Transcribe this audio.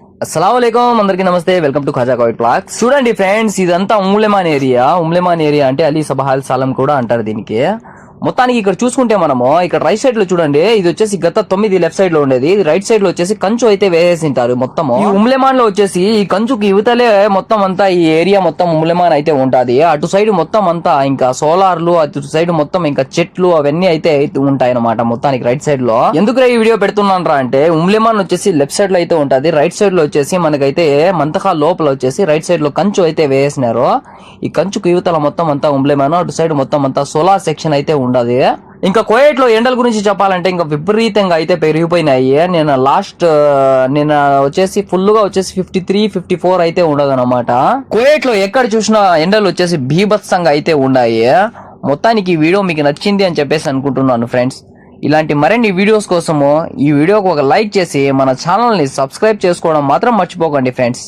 అస్సలం అందరికీ నమస్తే వెల్కమ్ టు ఖజా కోయిట్ బ్లాగ్స్ చూడండి ఫ్రెండ్స్ ఇదంతా ఉమ్లెమాన్ ఏరియా. ఉమ్లెమాన్ ఏరియా అంటే అలీ సబహాల్ సాలం కూడా అంటారు దీనికి. మొత్తానికి ఇక్కడ చూసుకుంటే మనము ఇక్కడ రైట్ సైడ్లో చూడండి ఇది వచ్చేసి గత తొమ్మిది లెఫ్ట్ సైడ్లో ఉండేది. ఇది రైట్ సైడ్లో వచ్చేసి కంచు అయితే వేసేసింటారు మొత్తము. ఈ ఉమ్లెమాన్లో వచ్చేసి ఈ కంచుకి యువతలే మొత్తం అంతా ఈ ఏరియా మొత్తం ఉమ్లెమాన్ అయితే ఉంటది. అటు సైడ్ మొత్తం అంతా ఇంకా సోలార్లు అటు సైడ్ మొత్తం ఇంకా చెట్లు అవన్నీ అయితే ఉంటాయి అనమాట మొత్తానికి రైట్ సైడ్లో. ఎందుకు ఈ వీడియో పెడుతున్నాను రా అంటే ఉమ్లెమాన్ వచ్చేసి లెఫ్ట్ సైడ్లో అయితే ఉంటది. రైట్ సైడ్లో వచ్చేసి మనకైతే మంతకా లోపల వచ్చేసి రైట్ సైడ్లో కంచు అయితే వేసినారు. ఈ కంచుకు యువతల మొత్తం అంతా ఉమ్లెమాన్ అటు సైడ్ మొత్తం అంతా సోలార్ సెక్షన్ అయితే ఉండదు ఇంకా. కోయట్లో ఎండల గురించి చెప్పాలంటే ఇంకా విపరీతంగా అయితే పెరిగిపోయినాయి. నేను లాస్ట్ నేను వచ్చేసి ఫుల్గా వచ్చేసి ఫిఫ్టీ త్రీ ఫిఫ్టీ ఫోర్ అయితే ఉండదు అనమాట కోయట్లో ఎక్కడ చూసినా ఎండలు వచ్చేసి బీభత్సంగా అయితే ఉన్నాయి. మొత్తానికి ఈ వీడియో మీకు నచ్చింది అని చెప్పేసి అనుకుంటున్నాను ఫ్రెండ్స్ ఇలాంటి మరిన్ని వీడియోస్ కోసము ఈ వీడియోకి ఒక లైక్ చేసి మన ఛానల్ని సబ్స్క్రైబ్ చేసుకోవడం మాత్రం మర్చిపోకండి ఫ్రెండ్స్